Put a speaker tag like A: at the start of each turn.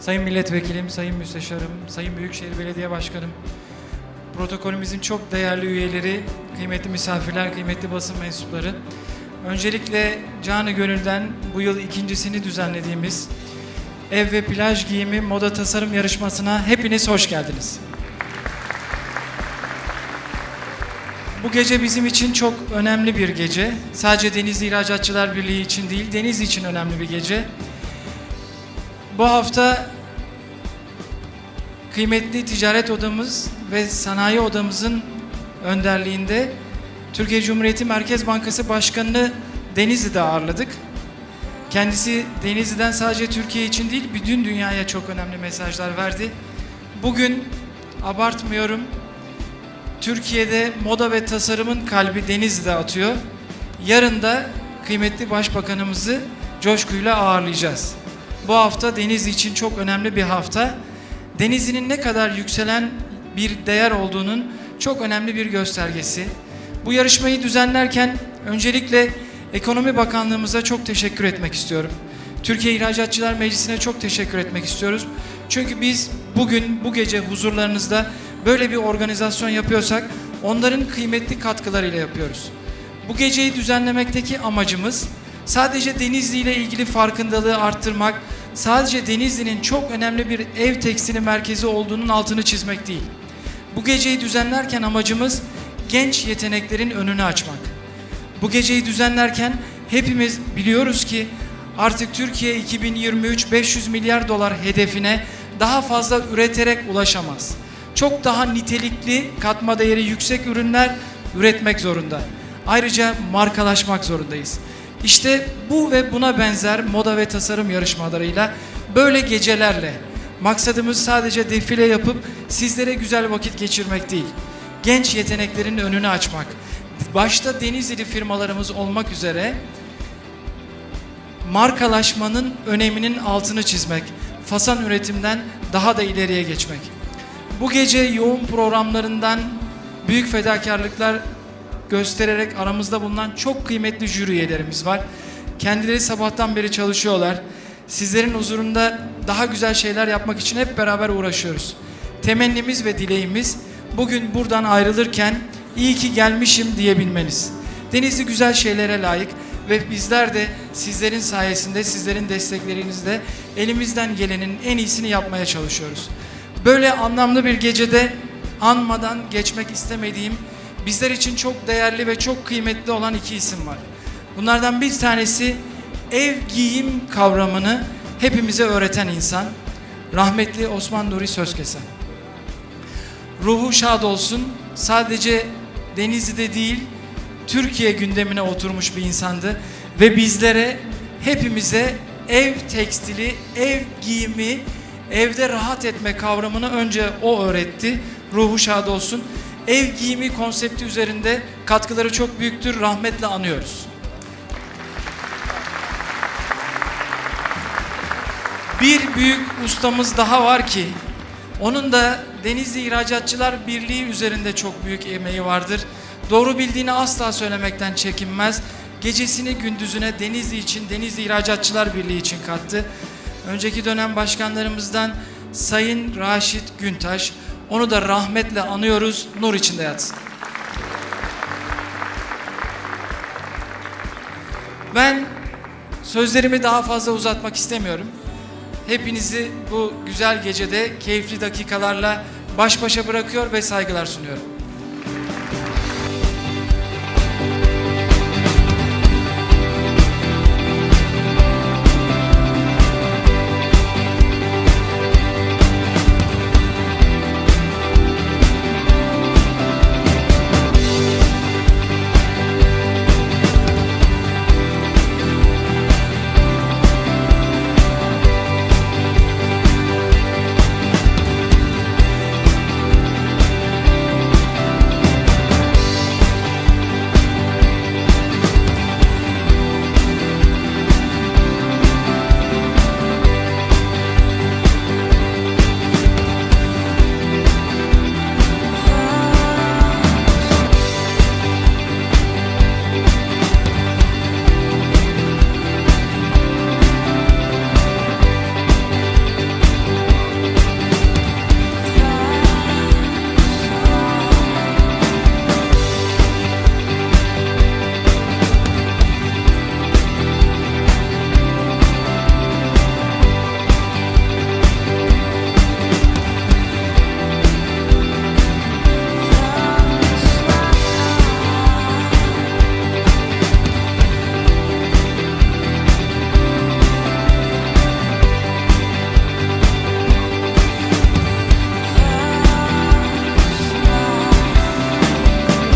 A: Sayın Milletvekilim, Sayın Müsteşarım, Sayın Büyükşehir Belediye Başkanım, protokolümüzün çok değerli üyeleri, kıymetli misafirler, kıymetli basın mensupları. Öncelikle canı gönülden bu yıl ikincisini düzenlediğimiz ev ve plaj giyimi moda tasarım yarışmasına hepiniz hoş geldiniz. Bu gece bizim için çok önemli bir gece. Sadece Denizli İhracatçılar Birliği için değil, Denizli için önemli bir gece. Bu hafta kıymetli ticaret odamız ve sanayi odamızın önderliğinde Türkiye Cumhuriyeti Merkez Bankası Başkanı'nı Denizli'de ağırladık. Kendisi Denizli'den sadece Türkiye için değil, bütün dünyaya çok önemli mesajlar verdi. Bugün abartmıyorum, Türkiye'de moda ve tasarımın kalbi Denizli'de atıyor. Yarın da kıymetli başbakanımızı coşkuyla ağırlayacağız. Bu hafta Denizli için çok önemli bir hafta. Denizli'nin ne kadar yükselen bir değer olduğunun çok önemli bir göstergesi. Bu yarışmayı düzenlerken öncelikle Ekonomi Bakanlığımıza çok teşekkür etmek istiyorum. Türkiye İhracatçılar Meclisi'ne çok teşekkür etmek istiyoruz. Çünkü biz bugün bu gece huzurlarınızda böyle bir organizasyon yapıyorsak onların kıymetli katkılarıyla yapıyoruz. Bu geceyi düzenlemekteki amacımız sadece Denizli ile ilgili farkındalığı arttırmak, sadece Denizli'nin çok önemli bir ev tekstili merkezi olduğunun altını çizmek değil. Bu geceyi düzenlerken amacımız genç yeteneklerin önünü açmak. Bu geceyi düzenlerken hepimiz biliyoruz ki artık Türkiye 2023 500 milyar dolar hedefine daha fazla üreterek ulaşamaz. Çok daha nitelikli, katma değeri yüksek ürünler üretmek zorunda. Ayrıca markalaşmak zorundayız. İşte bu ve buna benzer moda ve tasarım yarışmalarıyla böyle gecelerle maksadımız sadece defile yapıp sizlere güzel vakit geçirmek değil. Genç yeteneklerin önünü açmak. Başta Denizli firmalarımız olmak üzere markalaşmanın öneminin altını çizmek, fasan üretimden daha da ileriye geçmek. Bu gece yoğun programlarından büyük fedakarlıklar göstererek aramızda bulunan çok kıymetli jüri üyelerimiz var. Kendileri sabahtan beri çalışıyorlar. Sizlerin huzurunda daha güzel şeyler yapmak için hep beraber uğraşıyoruz. Temennimiz ve dileğimiz bugün buradan ayrılırken iyi ki gelmişim diyebilmeniz. Denizli güzel şeylere layık ve bizler de sizlerin sayesinde, sizlerin desteklerinizle elimizden gelenin en iyisini yapmaya çalışıyoruz. Böyle anlamlı bir gecede anmadan geçmek istemediğim bizler için çok değerli ve çok kıymetli olan iki isim var. Bunlardan bir tanesi ev giyim kavramını hepimize öğreten insan rahmetli Osman Nuri Sözkesen. Ruhu şad olsun. Sadece Denizli'de değil, Türkiye gündemine oturmuş bir insandı ve bizlere hepimize ev tekstili, ev giyimi, evde rahat etme kavramını önce o öğretti. Ruhu şad olsun. Ev giyimi konsepti üzerinde katkıları çok büyüktür. Rahmetle anıyoruz. Bir büyük ustamız daha var ki onun da Denizli İhracatçılar Birliği üzerinde çok büyük emeği vardır. Doğru bildiğini asla söylemekten çekinmez. Gecesini gündüzüne Denizli için, Denizli İhracatçılar Birliği için kattı. Önceki dönem başkanlarımızdan Sayın Raşit Güntaş, onu da rahmetle anıyoruz, nur içinde yatsın. Ben sözlerimi daha fazla uzatmak istemiyorum. Hepinizi bu güzel gecede keyifli dakikalarla baş başa bırakıyor ve saygılar sunuyorum.